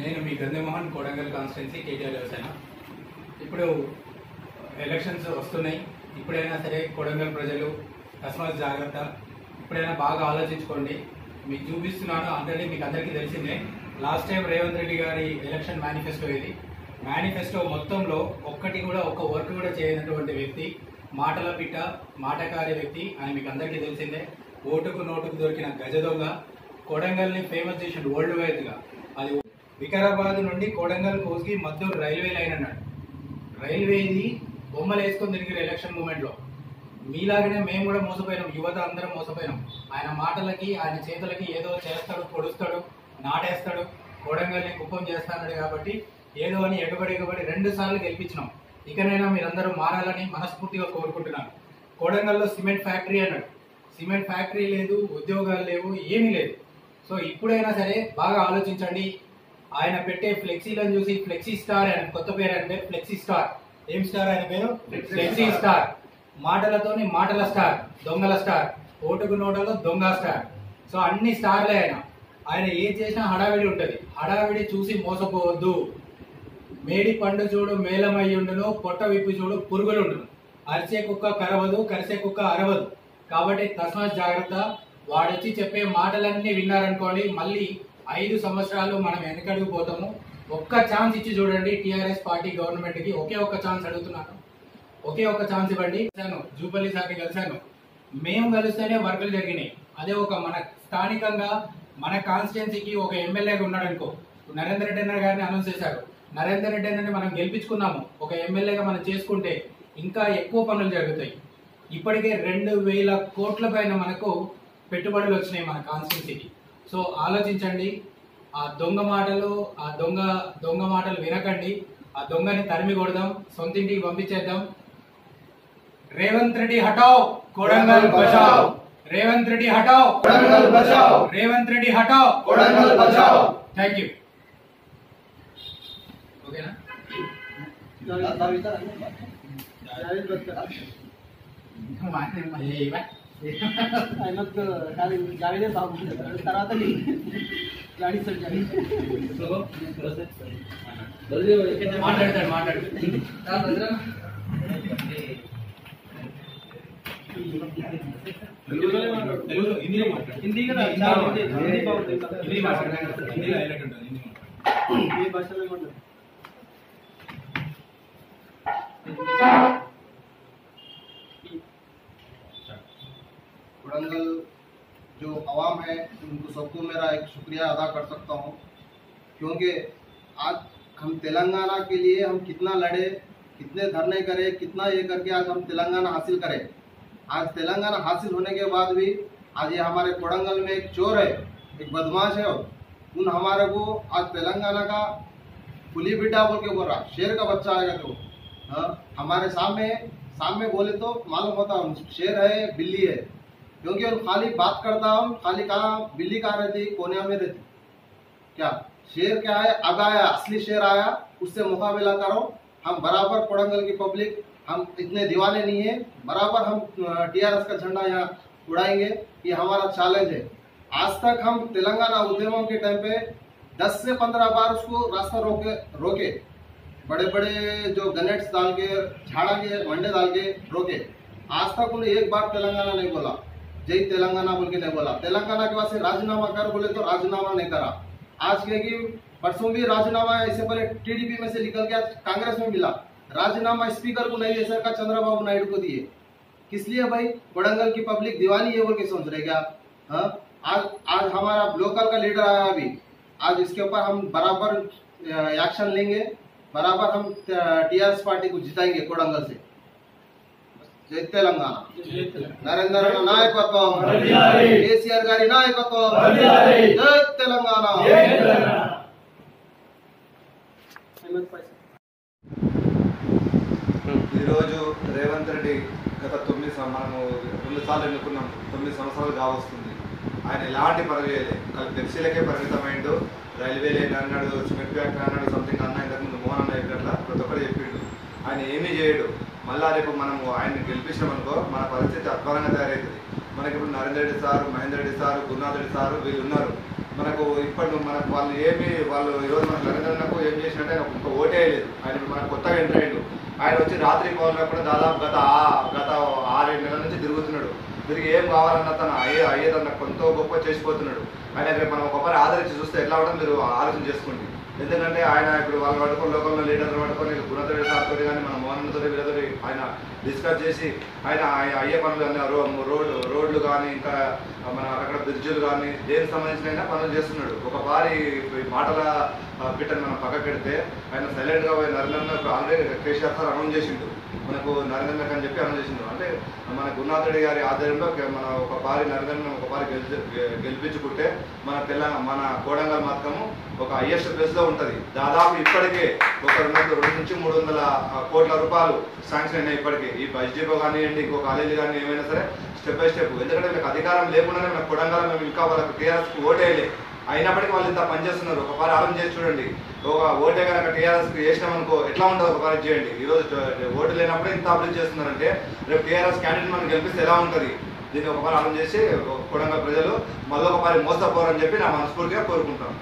నేను మీ గంధమోహన్ కోడంగల్ కాన్స్టిట్యున్సీ కేటీఆర్ వ్యవసాయ ఇప్పుడు ఎలక్షన్స్ వస్తున్నాయి. ఇప్పుడైనా సరే కొడంగల్ ప్రజలు తస్మాత్ జాగ్రత్త. ఇప్పుడైనా బాగా ఆలోచించుకోండి. మీకు చూపిస్తున్నాను ఆల్రెడీ మీకు అందరికీ తెలిసిందే. లాస్ట్ టైం రేవంత్ రెడ్డి గారి ఎలక్షన్ మేనిఫెస్టో ఇది మేనిఫెస్టో మొత్తంలో ఒక్కటి కూడా ఒక్క వర్క్ కూడా చేయనటువంటి వ్యక్తి మాటల పిట్ట మాటకారి వ్యక్తి అని మీకు అందరికీ తెలిసిందే. ఓటుకు నోటుకు దొరికిన గజదొంగ కొడంగల్ని ఫేమస్ చేసిన వరల్డ్ వైడ్గా. అది వికారాబాద్ నుండి కొడంగల్ కోసి మద్దూరు రైల్వే లైన్ అన్నాడు. రైల్వేది బొమ్మలు వేసుకొని తిరిగిన ఎలక్షన్ మూమెంట్లో. మీలాగనే మేము కూడా మోసపోయినాం యువత అందరం మోసపోయినాం. ఆయన మాటలకి ఆయన చేతులకి ఏదో చేస్తాడు పొడుస్తాడు నాటేస్తాడు కొడంగల్ని కుప్పం చేస్తాడు కాబట్టి ఏదో అని ఎగబడి ఎగబడి రెండు సార్లు గెలిపించినాం. ఇకనైనా మీరందరూ మారాలని మనస్ఫూర్తిగా కోరుకుంటున్నాను. కొడంగల్లో సిమెంట్ ఫ్యాక్టరీ అన్నాడు. సిమెంట్ ఫ్యాక్టరీ లేదు ఉద్యోగాలు లేవు ఏమీ లేదు. సో ఇప్పుడైనా సరే బాగా ఆలోచించండి. ఆయన పెట్టే ఫ్లెక్సీలను చూసి ఫ్లెక్సీ స్టార్ ఆయన కొత్త పేరు ఆయన పేరు ఫ్లెక్సీ స్టార్. ఏం స్టార్ ఆయన పేరు? Flexi star. మాటలతోని మాటల స్టార్ దొంగల స్టార్. ఓటుకు నోటలో దొంగ స్టార్. సో అన్ని స్టార్లే ఆయన. ఆయన ఏం చేసినా హడావిడి ఉంటుంది. హడావిడి చూసి మోసపోవద్దు. మేడి పండు చూడు మేలమయ్యుండును. పొట్ట విప్పి చూడు పురుగులుండును. అరిసే కుక్క కరవదు కరిసే కుక్క అరవదు. కాబట్టి తస్మాత్ జాగ్రత్త. వాడొచ్చి చెప్పే మాటలన్నీ విన్నారనుకోండి మళ్ళీ ఐదు సంవత్సరాలు మనం వెనకడుగు పోతాము. ఒక్క ఛాన్స్ ఇచ్చి చూడండి టీఆర్ఎస్ పార్టీ గవర్నమెంట్కి ఒకే ఒక్క ఛాన్స్ అడుగుతున్నాను. ఒకే ఒక్క ఛాన్స్ ఇవ్వండి. జూపల్లి సార్ని కలిశాను మేము కలిస్తేనే వర్కులు జరిగినాయి. అదే ఒక మన స్థానికంగా మన కాన్స్టిట్యున్సీకి ఒక ఎమ్మెల్యేగా ఉన్నాడు అనుకో నరేందర్ రెడ్డి అన్న గారిని అనౌన్స్ చేశారు. నరేందర్ రెడ్డి అన్నని మనం గెలిపించుకున్నాము. ఒక ఎమ్మెల్యేగా మనం చేసుకుంటే ఇంకా ఎక్కువ పనులు జరుగుతాయి. ఇప్పటికే రెండు వేల కోట్ల పైన మనకు పెట్టుబడులు వచ్చినాయి మన కాన్స్టిట్యున్సీకి సో ఆలోచించండి. ఆ దొంగ మాటలు ఆ దొంగ దొంగ మాటలు వినకండి. ఆ దొంగని తరిమి కొడదాం సొంతింటికి పంపించేద్దాం. రేవంత్ రెడ్డి హటావ్ కొడంగల్ బచావ్. రేవంత్ రెడ్డి హటావ్ కొడంగల్ బచావ్. రేవంత్ రెడ్డి హటావ్ కొడంగల్ బచావ్. థ్యాంక్ యూ ఓకేనా ఏ, ఇవ్వ. జావేదే బాగుంటుంది తర్వాత గాడి సార్ జావేద్ మాట్లాడతాడు మాట్లాడు తెలుగులో హిందీలో మాట్లాడు హిందీ కదా చాలా హిందీ హిందీ బాగుంటుంది హిందీ మాట్లాడు హిందీలో హైలైట్ ఉంటుంది హిందీ మాట్లాడు. ఏ భాషలో ఏమన్నా कोडंगल जो आवाम है उनको सबको मेरा एक शुक्रिया अदा कर सकता हूँ क्योंकि आज हम तेलंगाना के लिए हम कितना लड़े कितने धरने करे कितना ये करके आज हम तेलंगाना हासिल करें। आज तेलंगाना हासिल होने के बाद भी आज ये हमारे कोडंगल में एक चोर है एक बदमाश है उन हमारे को आज तेलंगाना का पुली बिटा बोल के बोल रहा शेर का बच्चा आएगा तो। हाँ, हमारे सामने सामने बोले तो मालूम होता शेर है बिल्ली है। क्योंकि हम खाली बात करता हम खाली कहा, बिल्ली कहाँ रहती कोने में रहती। क्या? शेर क्या है? अब आया, असली शेर आया, उससे मुकाबला करो। हम बराबर कोडंगल की पब्लिक, हम इतने दीवाने नहीं है। बराबर हम टीआरएस का झंडा यहाँ उड़ाएँगे, ये हमारा चैलेंज है। आज तक हम तेलंगाना उद्यमों के टाइम पे 10 से 15 बार उसको रास्ता रोके रोके। बड़े बड़े जो गनेट्स डाल के, झाड़ा के मंडे डाल के रोके। आज तक उन्हें एक बार तेलंगाना नहीं बोला। जय तेलंगाना बोल के नहीं बोला। तेलंगाना के वास्ते राजीनामा कर बोले तो राजीनामा नहीं करा। आज क्या कि परसों भी राजीनामा इससे पहले टीडीपी में से निकल गया कांग्रेस में मिला। राजीनामा स्पीकर को नहीं दे सका चंद्रबाबू नायडू को दिए। किस लिए भाई? कोडंगल की पब्लिक दीवानी है बोल के सोच रहे क्या? हाँ? आज आज हमारा लोकल का लीडर आया अभी। आज इसके ऊपर हम बराबर एक्शन लेंगे। बराबर हम टीआरएस पार्टी को जिताएँगे कोडंगल से। జై తెలంగాణ. నరేంద్ర నాయకత్వం. కేసీఆర్ గారి నాయకత్వం. జై తెలంగాణ. ఈరోజు రేవంత్ రెడ్డి గత తొమ్మిది మనము రెండు సార్లు ఎన్నుకున్నాం. తొమ్మిది సంవత్సరాలు కావస్తుంది ఆయన ఎలాంటి పని చేయలేదు కలిపి పెప్సీలకే పరిమితమైండు. రైల్వే లైన్ అన్నాడు సిమెంట్ ఫ్యాక్టరీ అన్నాడు సంథింగ్ అన్న ఇంతకుముందు మోహన్ అన్న చెప్పినట్ల ప్రతి ఒక్కరు చెప్పిండు. ఆయన ఏమీ చేయడు. మళ్ళా రేపు మనము ఆయన్ని గెలిపించామనుకో మన పరిస్థితి అద్భుతంగా తయారవుతుంది మనకి ఇప్పుడు Narendra Reddy sir Mahender Reddy sir Gurunath Reddy sir వీళ్ళు ఉన్నారు మనకు ఇప్పటి మనకు వాళ్ళు ఏమి వాళ్ళు ఈరోజు మన నరేంద్రకు ఏం చేసినట్టే ఒక ఒక్క ఓటే వేయలేదు. ఆయన ఇప్పుడు మనకు కొత్తగా ఎంటర్ అయ్యిండు. ఆయన వచ్చి రాత్రి పౌర్ణమి కూడా దాదాపు గత గత ఆరేడు నెలల నుంచి తిరుగుతున్నాడు. తిరిగి ఏం కావాలన్నా తను అయ్యే అయ్యేదన్న కొంత గొప్ప చేసిపోతున్నాడు. ఆయన రేపు మనం ఒకరి ఆదరించి చూస్తే ఎట్లా అవడం మీరు ఆలోచన చేసుకోండి. ఎందుకంటే ఆయన ఇప్పుడు వాళ్ళు పట్టుకొని లోకంలో లీడర్లు పట్టుకొని గుణతడి సార్తోటి కానీ మన మోహన్తో వీళ్ళతో ఆయన డిస్కస్ చేసి ఆయన ఆయన అయ్యే పనులు అన్నీ రో రోడ్ రోడ్లు కానీ ఇంకా మన అక్కడ బ్రిడ్జులు కానీ దేనికి సంబంధించిన అయినా పనులు చేస్తున్నాడు. ఒక భారీ మాటల ఆ, మనం పక్కకెడితే ఆయన సైలెంట్గా పోయి Narendra already KCR sir announce చేసిండు. మనకు నరేంద్ర అని చెప్పి అనౌన్స్ అంటే మన గురునాథుడి రెడ్డి గారి ఆధ్వర్యంలో మన ఒక పారి నరేంద్రను ఒక పారి గెలిచి గెలిపించుకుంటే మన తెలంగాణ మన కోడంగల్ మాత్రము ఒక హైయెస్ట్ ప్లేస్లో ఉంటుంది. దాదాపు ఇప్పటికే ఒక రెండు రెండు నుంచి మూడు వందల కోట్ల రూపాయలు శాంక్షన్ అయినాయి ఇప్పటికే. ఈ బస్ డిపో కానివ్వండి ఇంకో కాలేజీ కానీ ఏమైనా సరే స్టెప్ బై స్టెప్ ఎందుకంటే వీళ్ళకి అధికారం లేకుండానే మన కొడంగల్ మేము ఇంకా వాళ్ళకి టీఆర్ఎస్కి ఓటేయలే. అయినప్పటికీ వాళ్ళు ఇంత పనిచేస్తున్నారు ఒకసారి ఆలోచన చేసి చూడండి. ఒక ఓటే కనుక టీఆర్ఎస్ వేసినాం అనుకో ఎట్లా ఉంటుంది ఒకసారి చేయండి. ఈ రోజు ఓటు లేనప్పుడే ఇంత అభివృద్ధి చేస్తున్నారంటే రేపు టీఆర్ఎస్ క్యాండిడేట్ మనం గెలిపిస్తే ఎలా ఉంటుంది? దీన్ని ఒకసారి ఆలోచన చేసి కొడంగల్ ప్రజలు మళ్ళీ ఒకసారి మోసపోరని చెప్పి నా మనస్ఫూర్తిగా కోరుకుంటాం.